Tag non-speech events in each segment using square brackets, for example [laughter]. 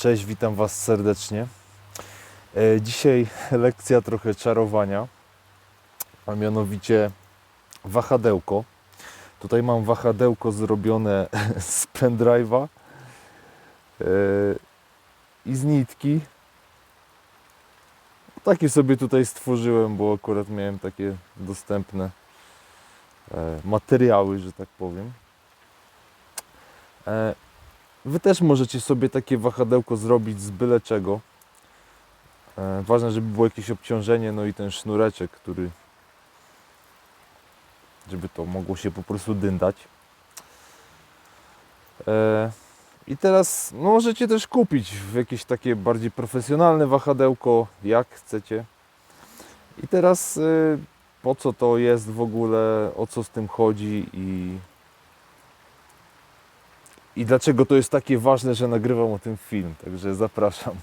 Cześć, witam Was serdecznie. E, Dzisiaj lekcja trochę czarowania, a mianowicie wahadełko. Tutaj mam wahadełko zrobione [laughs] z pendrive'a e, i z nitki. Takie sobie tutaj stworzyłem, bo akurat miałem takie dostępne e, materiały, że tak powiem. Wy też możecie sobie takie wahadełko zrobić z byle czego. E, ważne, żeby było jakieś obciążenie, no i ten sznureczek, który żeby to mogło się po prostu dyndać. E, I teraz możecie też kupić w jakieś takie bardziej profesjonalne wahadełko, jak chcecie. I teraz e, po co to jest w ogóle, o co z tym chodzi i i dlaczego to jest takie ważne, że nagrywam o tym film. Także zapraszam.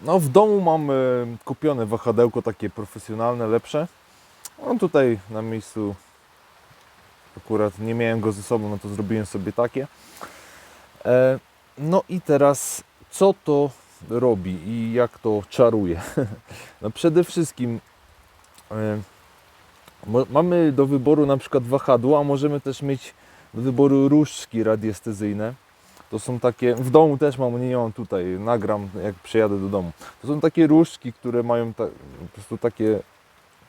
No w domu mam e, kupione wahadełko takie profesjonalne, lepsze. On tutaj na miejscu akurat nie miałem go ze sobą, no to zrobiłem sobie takie. E, no i teraz co to robi i jak to czaruje? [laughs] No przede wszystkim e, mamy do wyboru na przykład wahadło, a możemy też mieć do wyboru różdżki radiestezyjne. To są takie, w domu też mam, nie mam tutaj, nagram jak przyjadę do domu. To są takie różdżki, które mają ta, po prostu takie,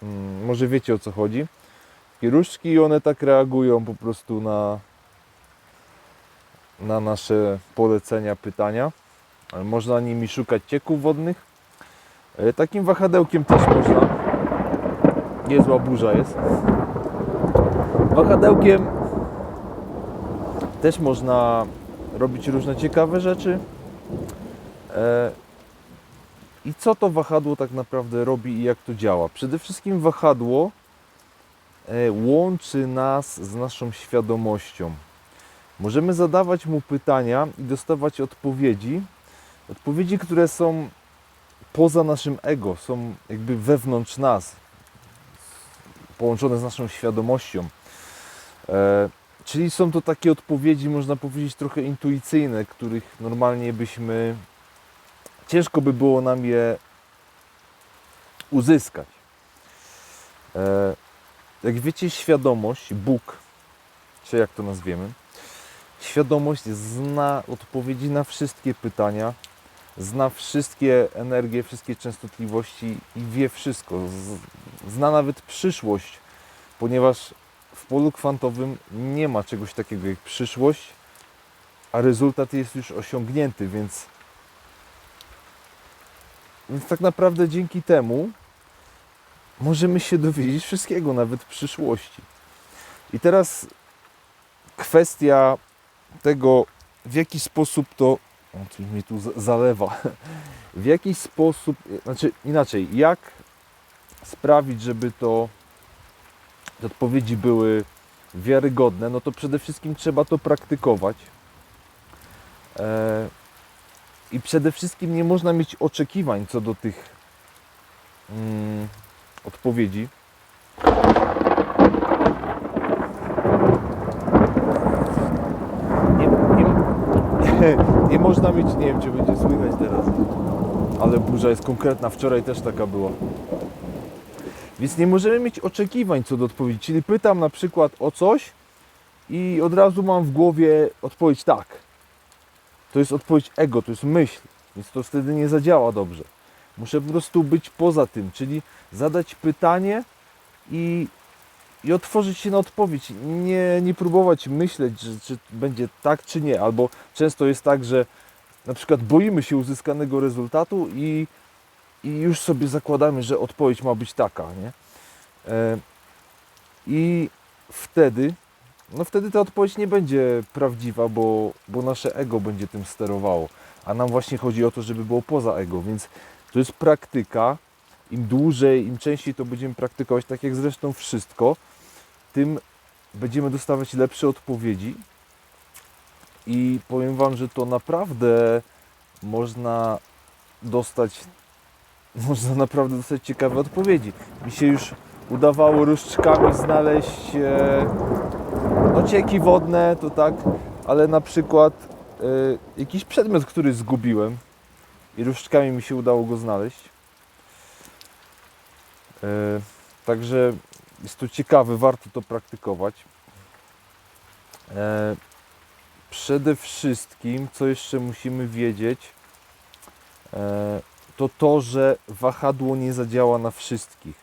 mm, może wiecie o co chodzi. Takie różdżki i one tak reagują po prostu na, na nasze polecenia, pytania. Można nimi szukać cieków wodnych. E, Takim wahadełkiem też można. Niezła burza jest. Wahadełkiem też można robić różne ciekawe rzeczy. E, I co to wahadło tak naprawdę robi i jak to działa? Przede wszystkim wahadło e, łączy nas z naszą świadomością. Możemy zadawać mu pytania i dostawać odpowiedzi. Odpowiedzi, które są poza naszym ego, są jakby wewnątrz nas, połączone z naszą świadomością. E, czyli są to takie odpowiedzi, można powiedzieć, trochę intuicyjne, których normalnie byśmy. Ciężko by było nam je uzyskać. E, jak wiecie, świadomość, Bóg, czy jak to nazwiemy, świadomość zna odpowiedzi na wszystkie pytania, zna wszystkie energie, wszystkie częstotliwości i wie wszystko. Zna nawet przyszłość, ponieważ w polu kwantowym nie ma czegoś takiego jak przyszłość, a rezultat jest już osiągnięty, więc, więc tak naprawdę dzięki temu możemy się dowiedzieć wszystkiego, nawet przyszłości. I teraz kwestia tego, w jaki sposób to. O, coś mnie tu za- zalewa. W jaki sposób, znaczy inaczej, jak sprawić, żeby to te odpowiedzi były wiarygodne, no to przede wszystkim trzeba to praktykować. E, I przede wszystkim nie można mieć oczekiwań co do tych mm, odpowiedzi. Nie, nie, mieć, nie wiem czy będzie słychać teraz, ale burza jest konkretna, wczoraj też taka była. Więc nie możemy mieć oczekiwań co do odpowiedzi. Czyli pytam na przykład o coś i od razu mam w głowie odpowiedź tak. To jest odpowiedź ego, to jest myśl, więc to wtedy nie zadziała dobrze. Muszę po prostu być poza tym, czyli zadać pytanie i, i otworzyć się na odpowiedź. Nie, nie próbować myśleć, że, czy będzie tak, czy nie. Albo często jest tak, że na przykład boimy się uzyskanego rezultatu i i już sobie zakładamy, że odpowiedź ma być taka, nie? E, I wtedy, no wtedy ta odpowiedź nie będzie prawdziwa, bo, bo nasze ego będzie tym sterowało. A nam właśnie chodzi o to, żeby było poza ego, więc to jest praktyka. Im dłużej, im częściej to będziemy praktykować, tak jak zresztą wszystko, tym będziemy dostawać lepsze odpowiedzi. I powiem Wam, że to naprawdę można dostać [laughs] można naprawdę dostać ciekawe odpowiedzi. Mi się już udawało różdżkami znaleźć e, no cieki wodne, to tak, ale na przykład e, jakiś przedmiot, który zgubiłem i różdżkami mi się udało go znaleźć. E, Także jest to ciekawe, warto to praktykować. E, Przede wszystkim, co jeszcze musimy wiedzieć, e, to to, że wahadło nie zadziała na wszystkich.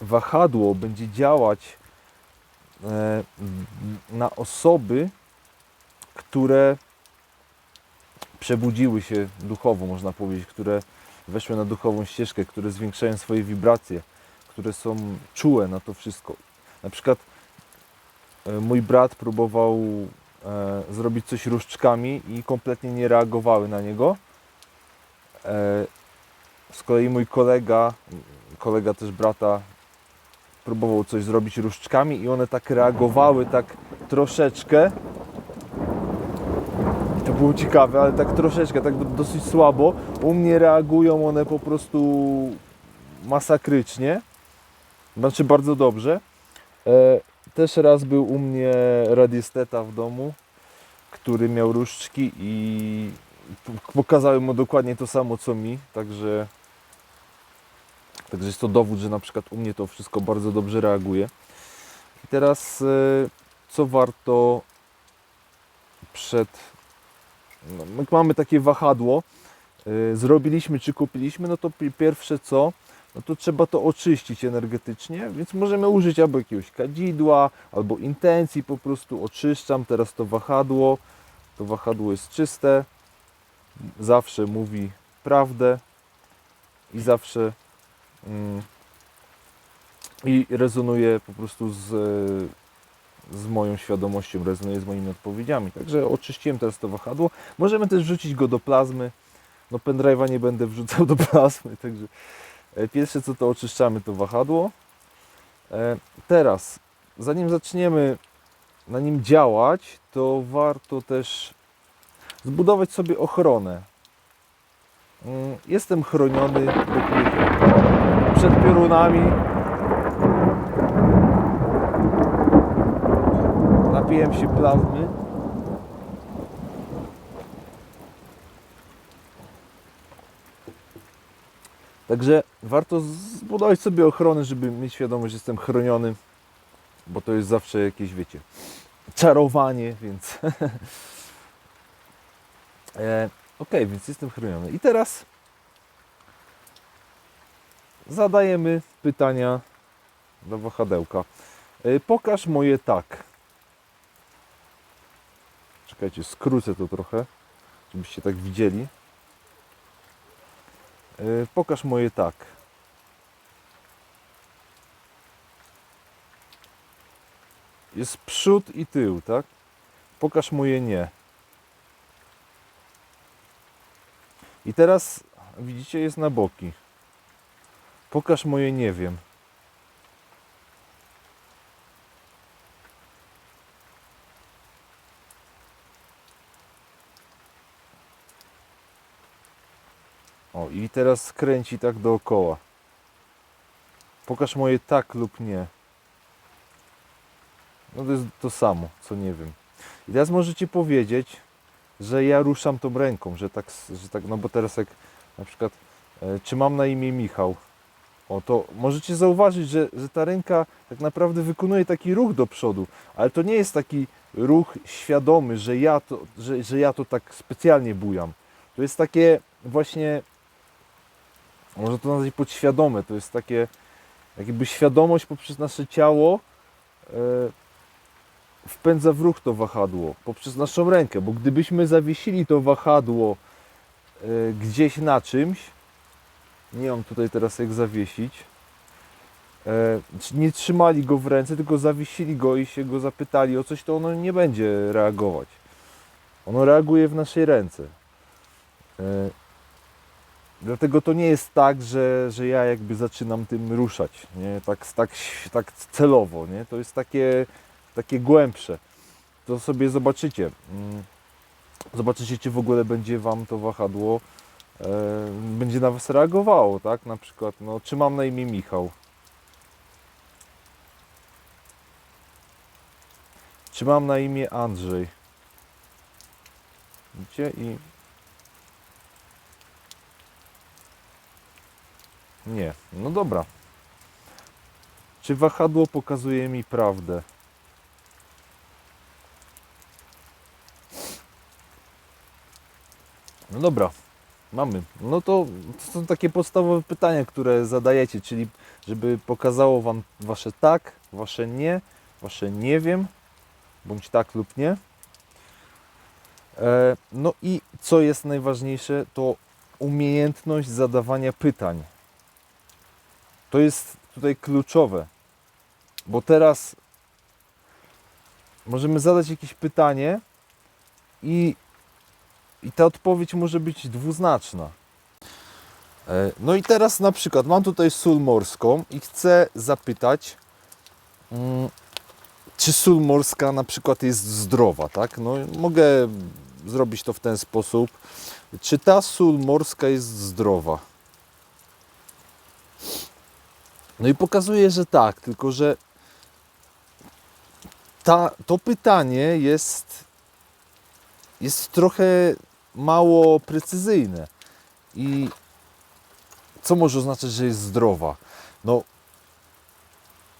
Wahadło będzie działać e, na osoby, które przebudziły się duchowo, można powiedzieć, które weszły na duchową ścieżkę, które zwiększają swoje wibracje, które są czułe na to wszystko. Na przykład e, mój brat próbował zrobić coś różdżkami i kompletnie nie reagowały na niego. E, z kolei mój kolega, kolega też brata, próbował coś zrobić różdżkami i one tak reagowały, tak troszeczkę. I to było ciekawe, ale tak troszeczkę, tak dosyć słabo. U mnie reagują one po prostu masakrycznie. Znaczy bardzo dobrze. Też raz był u mnie radiesteta w domu, który miał różdżki i pokazałem mu dokładnie to samo co mi, także także jest to dowód, że na przykład u mnie to wszystko bardzo dobrze reaguje. I teraz e, co warto przed no, mamy takie wahadło, e, zrobiliśmy czy kupiliśmy, no to pi- pierwsze co, no to trzeba to oczyścić energetycznie, więc możemy użyć albo jakiegoś kadzidła, albo intencji, po prostu oczyszczam teraz to wahadło. To wahadło jest czyste, zawsze mówi prawdę i zawsze mm, i rezonuje po prostu z, z moją świadomością, rezonuje z moimi odpowiedziami. Także oczyściłem teraz to wahadło. Możemy też wrzucić go do plazmy. No pendrive'a nie będę wrzucał do plazmy, także Pierwsze co to oczyszczamy to wahadło. E, Teraz, zanim zaczniemy na nim działać, to warto też zbudować sobie ochronę. Mm, Jestem chroniony przed piorunami. Napiłem się plazmy. Także warto zbudować sobie ochronę, żeby mieć świadomość, że jestem chroniony, bo to jest zawsze jakieś, wiecie, czarowanie, więc. [laughs] e, ok, więc jestem chroniony. I teraz zadajemy pytania do wahadełka. E, pokaż moje tak. Czekajcie, skrócę to trochę, żebyście tak widzieli. E, Pokaż moje tak. Jest przód i tył, tak? Pokaż moje nie. I teraz widzicie, jest na boki. Pokaż moje nie wiem. I teraz skręci tak dookoła. Pokaż moje tak lub nie. No to jest to samo, co nie wiem. I teraz możecie powiedzieć, że ja ruszam tą ręką, że tak, że tak no bo teraz jak na przykład, e, czy mam na imię Michał, o to możecie zauważyć, że, że ta ręka tak naprawdę wykonuje taki ruch do przodu, ale to nie jest taki ruch świadomy, że ja to, że, że ja to tak specjalnie bujam. To jest takie właśnie można to nazwać podświadome, to jest takie jakby świadomość poprzez nasze ciało e, wpędza w ruch to wahadło, poprzez naszą rękę, bo gdybyśmy zawiesili to wahadło e, gdzieś na czymś, nie mam tutaj teraz jak zawiesić, e, nie trzymali go w ręce, tylko zawiesili go i się go zapytali o coś, to ono nie będzie reagować. Ono reaguje w naszej ręce. Dlatego to nie jest tak, że, że ja jakby zaczynam tym ruszać, nie? Tak, tak, tak celowo, nie? To jest takie, takie głębsze. To sobie zobaczycie. Mm. Zobaczycie, czy w ogóle będzie Wam to wahadło, e, będzie na Was reagowało, tak? Na przykład, no, czy mam na imię Michał? Czy mam na imię Andrzej? Widzicie? I Nie. No dobra. Czy wahadło pokazuje mi prawdę? No dobra, mamy. No to, to są takie podstawowe pytania, które zadajecie, czyli żeby pokazało Wam Wasze tak, Wasze nie, Wasze nie wiem, bądź tak lub nie. E, no i co jest najważniejsze, to umiejętność zadawania pytań. To jest tutaj kluczowe, bo teraz możemy zadać jakieś pytanie i, i ta odpowiedź może być dwuznaczna. E, No i teraz na przykład mam tutaj sól morską i chcę zapytać, mm, czy sól morska na przykład jest zdrowa, tak? No mogę zrobić to w ten sposób. Czy ta sól morska jest zdrowa? No i pokazuje, że tak, tylko że ta, to pytanie jest, jest trochę mało precyzyjne. I co może oznaczać, że jest zdrowa? No,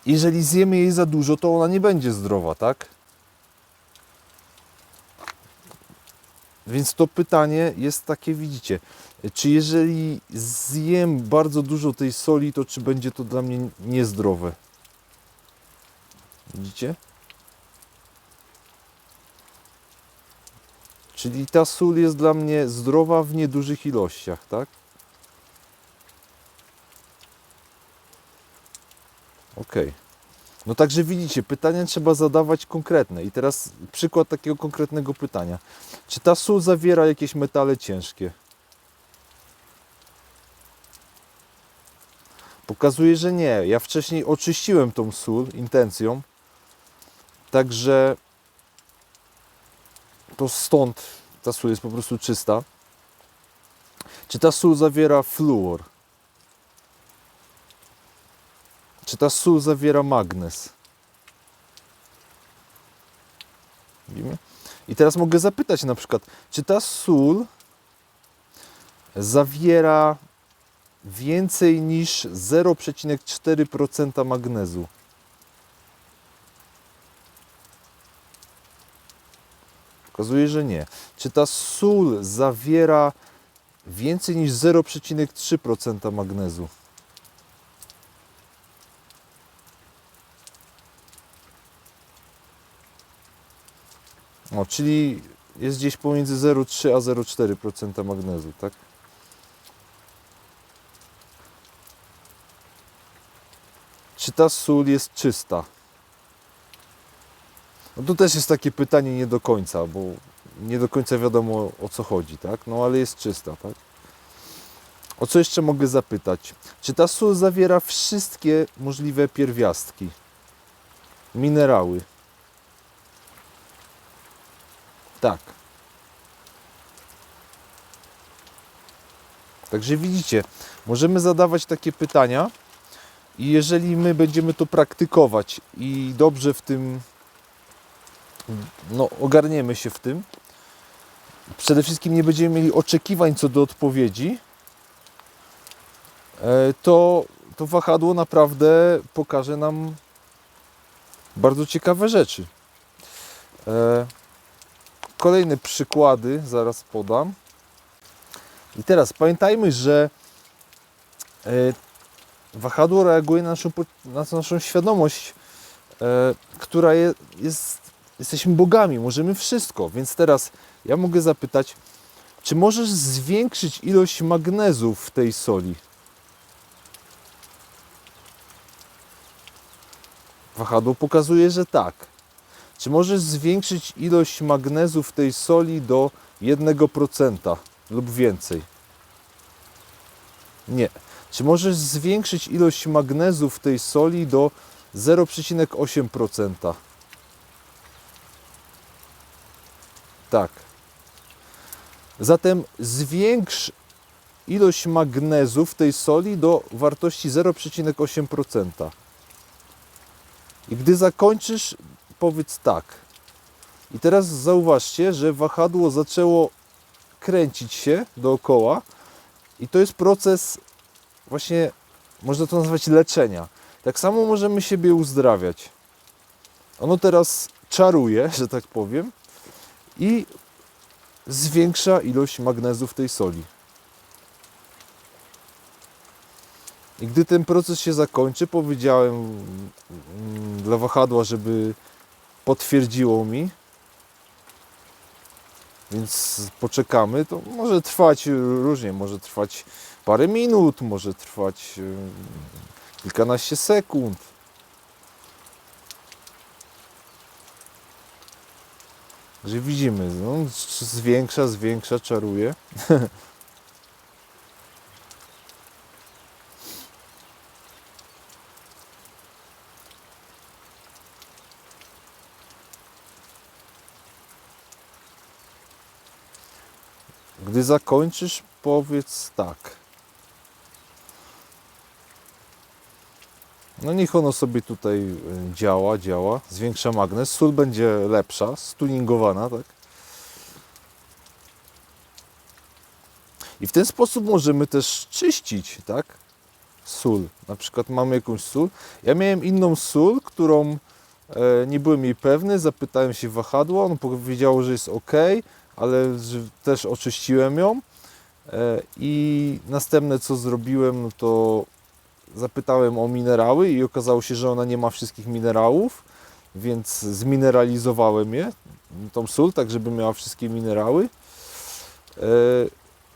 jeżeli zjemy jej za dużo, to ona nie będzie zdrowa, tak? Więc to pytanie jest takie, widzicie, czy jeżeli zjem bardzo dużo tej soli, to czy będzie to dla mnie niezdrowe? Widzicie? Czyli ta sól jest dla mnie zdrowa w niedużych ilościach, tak? Ok. No także widzicie, pytania trzeba zadawać konkretne. I teraz przykład takiego konkretnego pytania. Czy ta sól zawiera jakieś metale ciężkie? Pokazuje, że nie. Ja wcześniej oczyściłem tą sól intencją. Także to stąd ta sól jest po prostu czysta. Czy ta sól zawiera fluor? Czy ta sól zawiera magnez? Widzimy? I teraz mogę zapytać na przykład, czy ta sól zawiera więcej niż 0,4% magnezu? Okazuje, że nie. Czy ta sól zawiera więcej niż 0,3% magnezu? O, czyli jest gdzieś pomiędzy 0,3 a 0,4% magnezu, tak? Czy ta sól jest czysta? No tu też jest takie pytanie nie do końca, bo nie do końca wiadomo o co chodzi, tak? No ale jest czysta, tak? O co jeszcze mogę zapytać? Czy ta sól zawiera wszystkie możliwe pierwiastki? Minerały? Tak. Także widzicie, możemy zadawać takie pytania i jeżeli my będziemy to praktykować i dobrze w tym no, ogarniemy się w tym, przede wszystkim nie będziemy mieli oczekiwań co do odpowiedzi, e, to, to wahadło naprawdę pokaże nam bardzo ciekawe rzeczy. Kolejne przykłady zaraz podam. I teraz pamiętajmy, że e, wahadło reaguje na naszą, na naszą świadomość, e, która je, jest, jesteśmy bogami, możemy wszystko. Więc teraz ja mogę zapytać, czy możesz zwiększyć ilość magnezu w tej soli? Wahadło pokazuje, że tak. Czy możesz zwiększyć ilość magnezu w tej soli do 1% lub więcej? Nie. Czy możesz zwiększyć ilość magnezu w tej soli do 0,8%? Tak. Zatem zwiększ ilość magnezu w tej soli do wartości 0,8%. I gdy zakończysz, powiedz tak. I teraz zauważcie, że wahadło zaczęło kręcić się dookoła i to jest proces właśnie, można to nazwać leczenia. Tak samo możemy siebie uzdrawiać. Ono teraz czaruje, że tak powiem, i zwiększa ilość magnezu w tej soli. I gdy ten proces się zakończy, powiedziałem mm, dla wahadła, żeby potwierdziło mi, więc poczekamy. To może trwać różnie, może trwać parę minut, może trwać y, kilkanaście sekund. Że widzimy, no, zwiększa, zwiększa, czaruje. [laughs] Gdy zakończysz, powiedz tak. No niech ono sobie tutaj y, działa, działa, zwiększa magnes. Sól będzie lepsza, stuningowana, tak? I w ten sposób możemy też czyścić, tak? Sól. Na przykład mamy jakąś sól. Ja miałem inną sól, którą e, nie byłem jej pewny. Zapytałem się wahadła, on powiedział, że jest ok, ale też oczyściłem ją. E, I następne co zrobiłem, no to zapytałem o minerały i okazało się, że ona nie ma wszystkich minerałów, więc zmineralizowałem je, tą sól, tak żeby miała wszystkie minerały. E,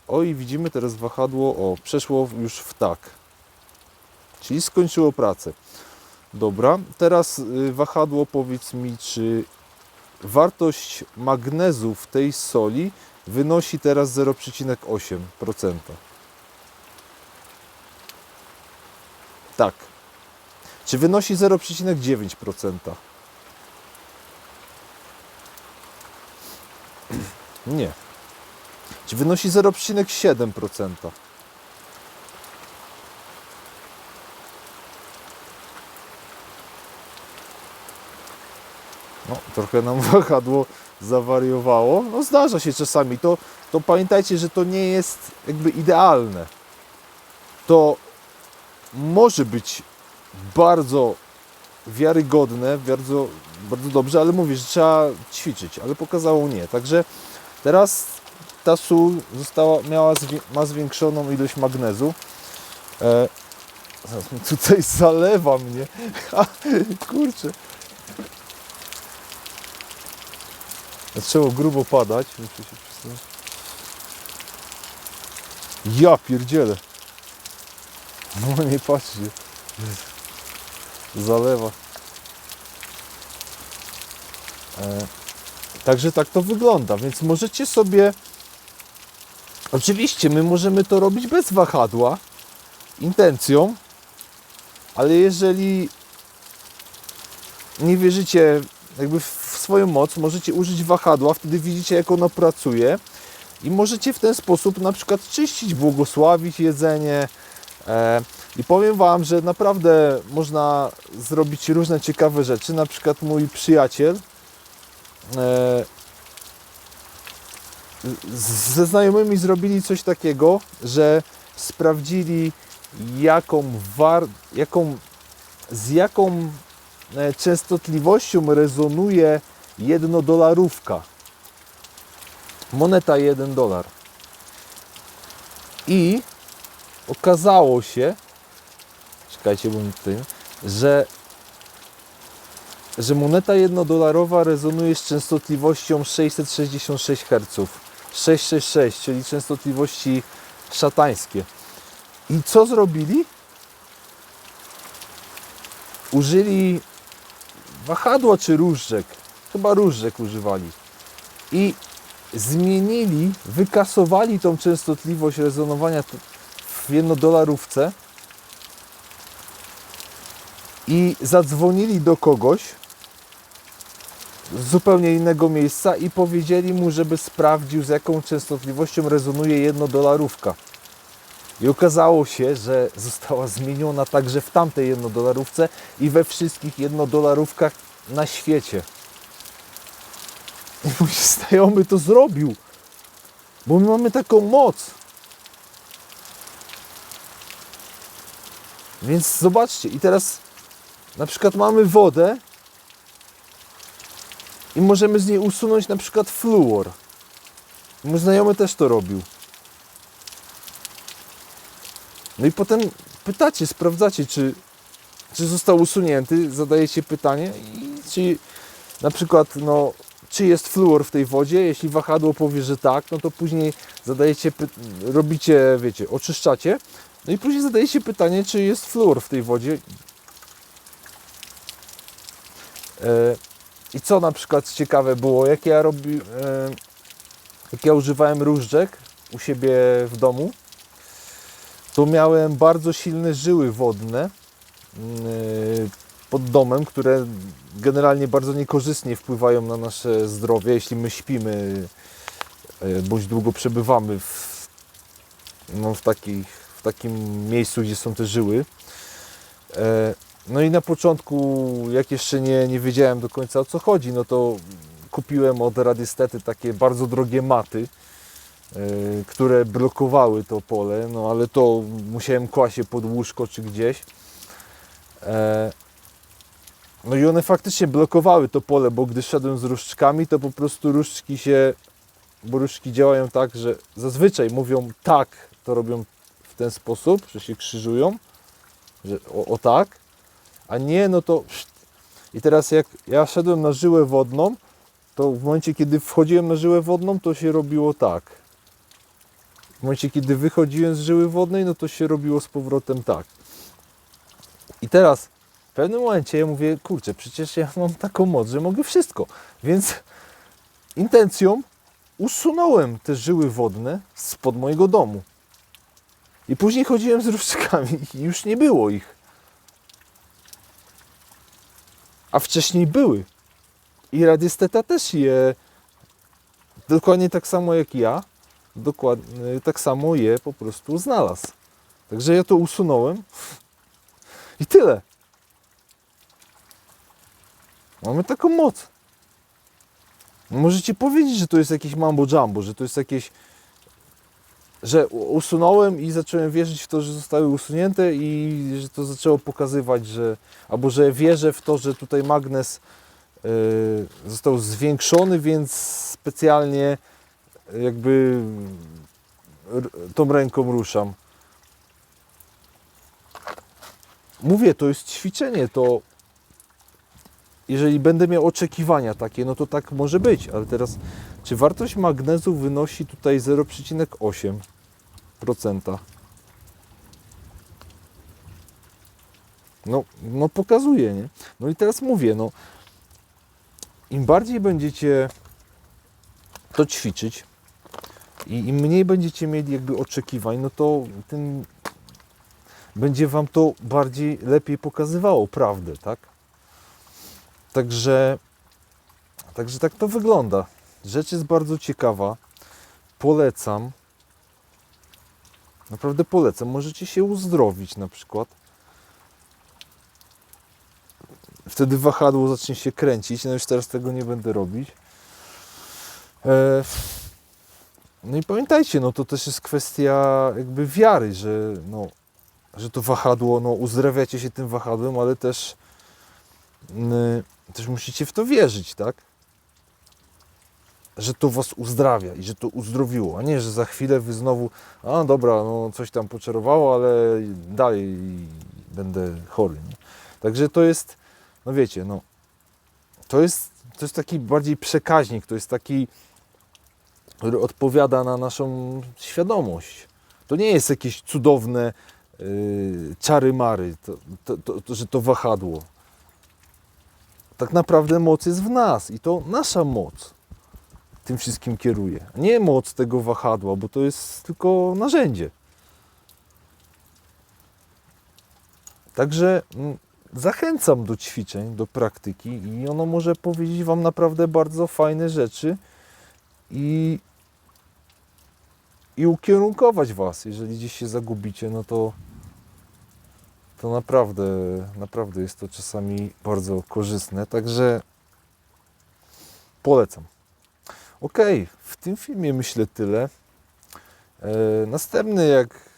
o i widzimy teraz wahadło, o przeszło już w tak, czyli skończyło pracę. Dobra, teraz y, wahadło powiedz mi, czy wartość magnezu w tej soli wynosi teraz 0,8%. Tak. Czy wynosi 0,9%? Nie. Czy wynosi 0,7%? No, trochę nam [laughs] wahadło zawariowało. No zdarza się czasami. To, to pamiętajcie, że to nie jest jakby idealne. To może być bardzo wiarygodne, bardzo, bardzo dobrze, ale mówię, że trzeba ćwiczyć, ale pokazało nie. Także teraz ta sól została, miała, ma zwiększoną ilość magnezu. E, zaraz mi tutaj zalewa mnie. [laughs] Kurczę. Zaczęło grubo padać. Muszę się przesunąć. Ja pierdzielę. No nie patrzcie. Zalewa. E, także tak to wygląda, więc możecie sobie. Oczywiście my możemy to robić bez wahadła, intencją, ale jeżeli nie wierzycie jakby w swoją moc, możecie użyć wahadła, wtedy widzicie jak ono pracuje i możecie w ten sposób na przykład czyścić, błogosławić jedzenie, E, I powiem Wam, że naprawdę można zrobić różne ciekawe rzeczy. Na przykład mój przyjaciel e, ze znajomymi zrobili coś takiego, że sprawdzili jaką war, jaką, z jaką e, częstotliwością rezonuje jednodolarówka. Moneta 1 dolar. I okazało się, czekajcie, bo mi tutaj, że, że moneta jednodolarowa rezonuje z częstotliwością 666 Hz. 666, czyli częstotliwości szatańskie. I co zrobili? Użyli wahadła czy różdżek? Chyba różdżek używali. I zmienili, wykasowali tą częstotliwość rezonowania w jednodolarówce i zadzwonili do kogoś z zupełnie innego miejsca i powiedzieli mu, żeby sprawdził z jaką częstotliwością rezonuje jednodolarówka. I okazało się, że została zmieniona także w tamtej jednodolarówce i we wszystkich jednodolarówkach na świecie. [laughs] Mój znajomy to zrobił. Bo my mamy taką moc. Więc zobaczcie, i teraz na przykład mamy wodę i możemy z niej usunąć na przykład fluor. Mój znajomy też to robił. No i potem pytacie, sprawdzacie, czy, czy został usunięty, zadajecie pytanie i czy na przykład, no, czy jest fluor w tej wodzie. Jeśli wahadło powie, że tak, no to później zadajecie, robicie, wiecie, oczyszczacie. No i później zadajecie pytanie, czy jest fluor w tej wodzie. E, I co na przykład ciekawe było, jak ja robi, e, jak ja używałem różdżek u siebie w domu, to miałem bardzo silne żyły wodne yy, pod domem, które generalnie bardzo niekorzystnie wpływają na nasze zdrowie, jeśli my śpimy yy, bądź długo przebywamy w, no, w, takich, w takim miejscu, gdzie są te żyły. Yy, No i na początku, jak jeszcze nie, nie wiedziałem do końca o co chodzi, no to kupiłem od Radistety takie bardzo drogie maty, y, które blokowały to pole, no ale to musiałem kłaść je pod łóżko czy gdzieś. No i one faktycznie blokowały to pole, bo gdy szedłem z różdżkami, to po prostu różdżki się, bo różdżki działają tak, że zazwyczaj mówią tak, to robią w ten sposób, że się krzyżują, że o, o tak, a nie, no to i teraz jak ja szedłem na żyłę wodną, to w momencie, kiedy wchodziłem na żyłę wodną, to się robiło tak. W momencie, kiedy wychodziłem z żyły wodnej, no to się robiło z powrotem tak. I teraz w pewnym momencie ja mówię, kurczę, przecież ja mam taką moc, że mogę wszystko. Więc intencją usunąłem te żyły wodne spod mojego domu. I później chodziłem z różdżkami i już nie było ich. A wcześniej były. I radiesteta też je dokładnie tak samo jak ja, dokładnie tak samo je po prostu znalazł. Także ja to usunąłem i tyle. Mamy taką moc. Możecie powiedzieć, że to jest jakieś mambo jumbo, że to jest jakieś że usunąłem i zacząłem wierzyć w to, że zostały usunięte i że to zaczęło pokazywać, że albo że wierzę w to, że tutaj magnes y, został zwiększony, więc specjalnie jakby tą ręką ruszam. Mówię, to jest ćwiczenie, to jeżeli będę miał oczekiwania takie, no to tak może być, ale teraz czy wartość magnezu wynosi tutaj 0,8%? No, no pokazuje, nie? No i teraz mówię, no im bardziej będziecie to ćwiczyć i im mniej będziecie mieli jakby oczekiwań, no to będzie Wam to bardziej, lepiej pokazywało prawdę, tak? Także, także tak to wygląda. Rzecz jest bardzo ciekawa. Polecam. Naprawdę polecam. Możecie się uzdrowić na przykład. Wtedy wahadło zacznie się kręcić. No już teraz tego nie będę robić. E, No i pamiętajcie, no to też jest kwestia jakby wiary, że, no, że to wahadło, no uzdrawiacie się tym wahadłem, ale też, też musicie w to wierzyć, tak? Że to was uzdrawia i że to uzdrowiło, a nie, że za chwilę wy znowu, a dobra, no coś tam poczarowało, ale dalej będę chory. Nie? Także to jest, no wiecie, no to jest, to jest taki bardziej przekaźnik, to jest taki, który odpowiada na naszą świadomość. To nie jest jakieś cudowne yy, czary mary, to, to, to, że to wahadło. Tak naprawdę moc jest w nas i to nasza moc tym wszystkim kieruje. Nie moc tego wahadła, bo to jest tylko narzędzie. Także mm, zachęcam do ćwiczeń, do praktyki i ono może powiedzieć Wam naprawdę bardzo fajne rzeczy i, i ukierunkować Was. Jeżeli gdzieś się zagubicie, no to, to naprawdę, naprawdę jest to czasami bardzo korzystne. Także polecam. Okej, w tym filmie myślę tyle. E, następny, jak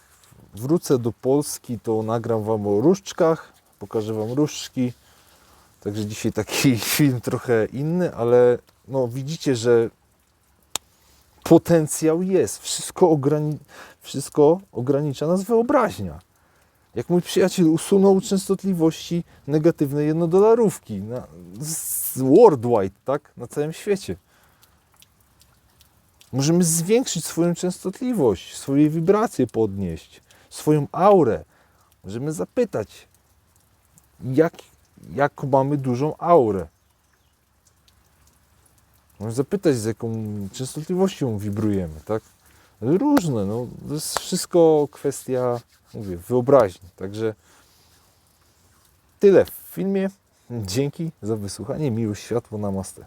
wrócę do Polski, to nagram Wam o różdżkach, pokażę Wam różdżki. Także dzisiaj taki [laughs] film trochę inny, ale no widzicie, że potencjał jest. Wszystko, ograni- wszystko ogranicza nas wyobraźnia. Jak mój przyjaciel usunął częstotliwości negatywne jednodolarówki na, z worldwide, tak? Na całym świecie. Możemy zwiększyć swoją częstotliwość, swoje wibracje podnieść, swoją aurę. Możemy zapytać, jak, jaką mamy dużą aurę. Możemy zapytać, z jaką częstotliwością wibrujemy, tak? Różne, no. To jest wszystko kwestia, mówię, wyobraźni. Także tyle w filmie. Dzięki za wysłuchanie. Miło światło, namaste.